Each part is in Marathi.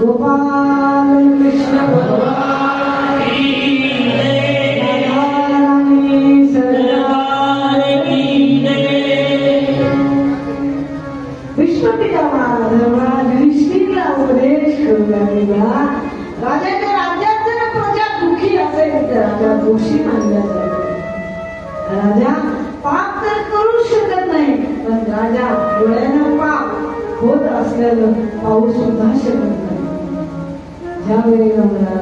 गोपाल कृष्ण भगवान राधाराणी महाराज उपदेश करू लागलेला राजाच्या राज्यात जर प्रजा दुःखी असेल तर राजा दोषी मानला जातो राजा पाप तर करू शकत नाही पण राजा डोळ्यानं पाप होत असल्यानं पाहू सुद्धा शकत ज्यावेळी मला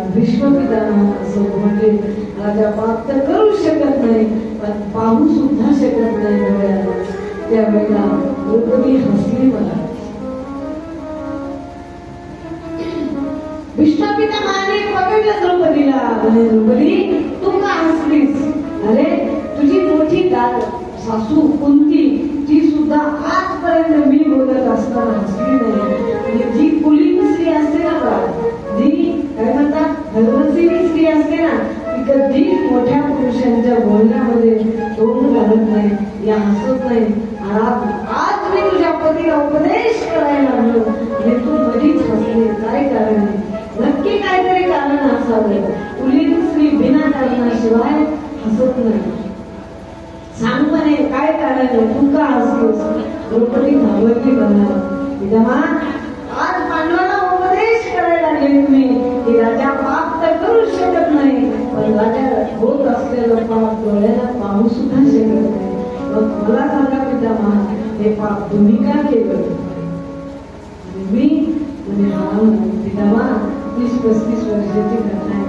असं म्हणजे राजा पाप तर करू शकत नाही पण पाहू सुद्धा शकत नाही डोळ्यानं त्यावेळेला द्रौपदी हसली मला विश्वपिता पकडलं द्रौपदीला. म्हणे द्रौपदी तू का हसलीस? अरे तुझी मोठी सासू कुंती असावे कुलीन दुसरी बिना कारणाशिवाय हसत नाही. सांग म्हणे काय कारण आहे तू का हसतोस द्रौपदी घाबरली म्हणा विद्यमान आज पांडवांना उपदेश करायला लागले तुम्ही. की राजा पाप तर करू शकत नाही पण राजा होत असलेलं पाप डोळ्याला पाहू सुद्धा शकत नाही. मग मला सांगा विद्यमान हे पाप तुम्ही का केलं? तुम्ही म्हणजे विद्यमान. तीस पस्तीस वर्षाची घटना आहे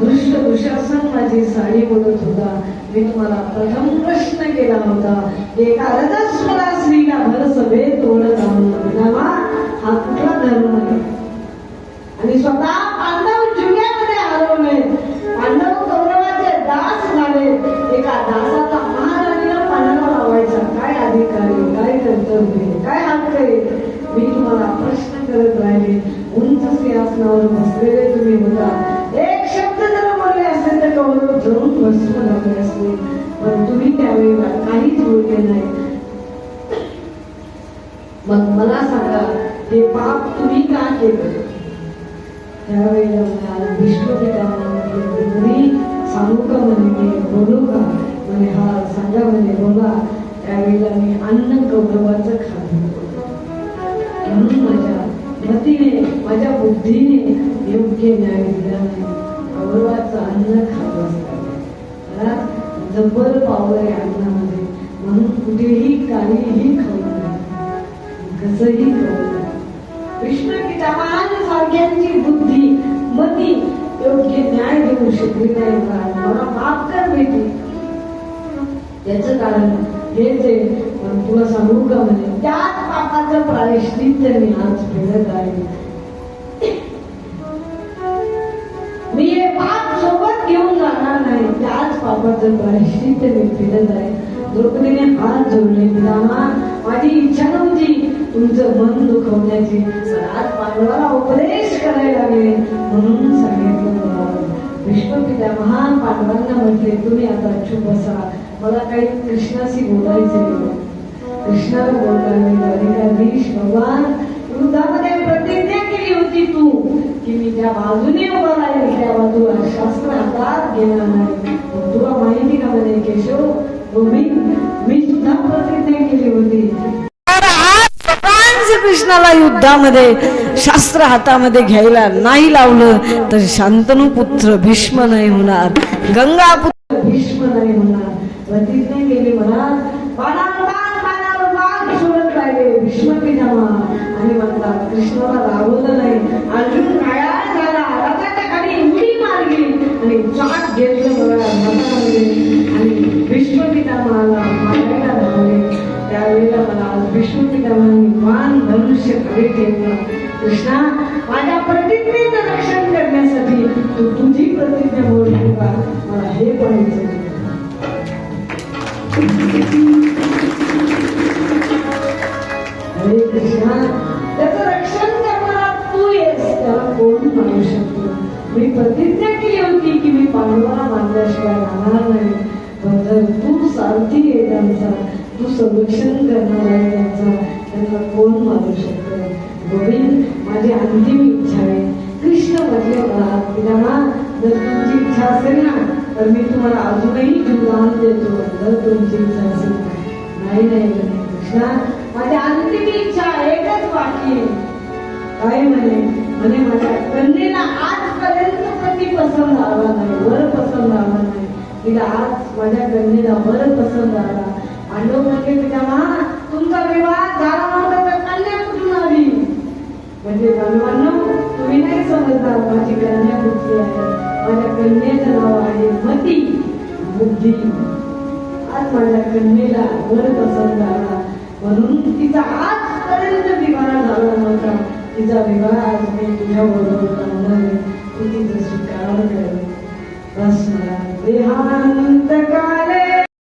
दृष्ट दुशासन माझी साडी बोलत होता. मी तुम्हाला प्रथम प्रश्न केला होता. एका रजस्वला स्त्रीला भर सभे ओढत आणून पितामा हा कुठला धर्म आहे? आणि स्वतः पांडव जुन्यामध्ये हरवले. पांडव कौरवाचे दास झाले. एका दासाचा महाराणीला पांडव लावायचा. काय अधिकारी काय कर्तव्य काय हक्क आहे? खूप वस्तू लागले असते पण तुम्ही त्यावेळेला काहीच बोलले नाही. मग मला सांगा हे पाप तुम्ही का केलं? त्यावेळेला मला विश्वपिता मी सांगू का म्हणे बोलू का म्हणे हा सांगा म्हणे बोला. त्यावेळेला मी अन्न गौरवाचं खाल्लं. म्हणून माझ्या मतीने माझ्या बुद्धीने योग्य न्याय दिला नाही. गौरवाचं अन्न खात असतात घरात जब्बर पावर आहे अन्नामध्ये म्हणून कुठेही काहीही खाऊ नये. कसंही खाऊ नये. कृष्ण पितामान सारख्यांची बुद्धी मती योग्य न्याय देऊ शकली नाही कारण मला माफ कर बेटी याचं कारण हेच आहे. तुला सांगू का म्हणे त्याच पापाचं प्रायश्चित त्यांनी आज फेडत आहे. त्याच पापाचं प्रायश्चित्त मी फिरत आहे. द्रौपदीने हात जोडले पितामा माझी इच्छा नव्हती तुमचं मन दुखवण्याची. आज पांडवाला उपदेश करायला लागले. म्हणून सांगितलं मला विश्वपिता महान पांडवांना म्हटले तुम्ही आता चुप बसा. मला काही कृष्णाशी बोलायचे नाही. कृष्णाला बोलताना द्वारिकाधीश भगवान युद्धामध्ये प्रतिज्ञा केली होती तू की मी ज्या बाजूने उभा राहील त्या बाजूला शास्त्र हातात घेणार नाही. तुला माहिती का म्हणे केशव? मी सुद्धा प्रतिज्ञा केली होती. तर आज भगवान श्रीकृष्णाला युद्धामध्ये शास्त्र हातामध्ये घ्यायला नाही लावलं तर शांतनू पुत्र भीष्म नाही होणार गंगा पुत्र भीष्म नाही होणार. प्रतिज्ञा केली मला. बाणावर बाण बाणावर बाण सोडत राहिले. भीष्म पितामा आणि म्हणतात कृष्णाला रागवलं नाही. अर्जुन काळा झाला. रथाच्या खाली उडी मारली. आणि चाक घेतलं. धनुष्य कृष्णा माझ्या प्रतिज्ञेचं रक्षण करण्यासाठी तू तुझी प्रतिज्ञा बोलली का मला हे पाहायचं हरे कृष्णा त्याचं रक्षण करणारा तू येस त्याला कोण म्हणू शकतो? मी प्रतिज्ञा केली होती की मी पांडवाला मानल्याशिवाय राहणार नाही. पण जर तू सारथी आहे त्यांचा तू संरक्षण करणार आहे त्यांचा त्यांना कोण मानू शकतो? गोविंद माझी अंतिम इच्छा आहे. कृष्ण म्हटले मला पितामा जर तुमची इच्छा असेल ना तर मी तुम्हाला अजूनही जीवदान देतो. जर तुमची इच्छा असेल नाही नाही कृष्णा माझी अंतिम इच्छा एकच बाकी आहे. काय म्हणे? म्हणे माझ्या कन्येला आजपर्यंत कधी पसंत आला नाही वर पसंत आला नाही. तिला आज माझ्या कन्येला वर पसंत आला. पांडव म्हणजे पितामा तुमचा विवाह झाला नव्हता तर कन्या कुठून आली? म्हणजे बांधवांना तुम्ही नाही समजणार माझी कन्या कुठली आहे. माझ्या कन्याचं नाव आहे मती बुद्धी आज माझ्या कन्येला वर पसंत झाला म्हणून तिचा आजपर्यंत विवाह झाला नव्हता. तिचा विवाह आज मी तुझ्याबरोबर करणार आहे. तू तिचा स्वीकार कर. बस मला. देहानंत काय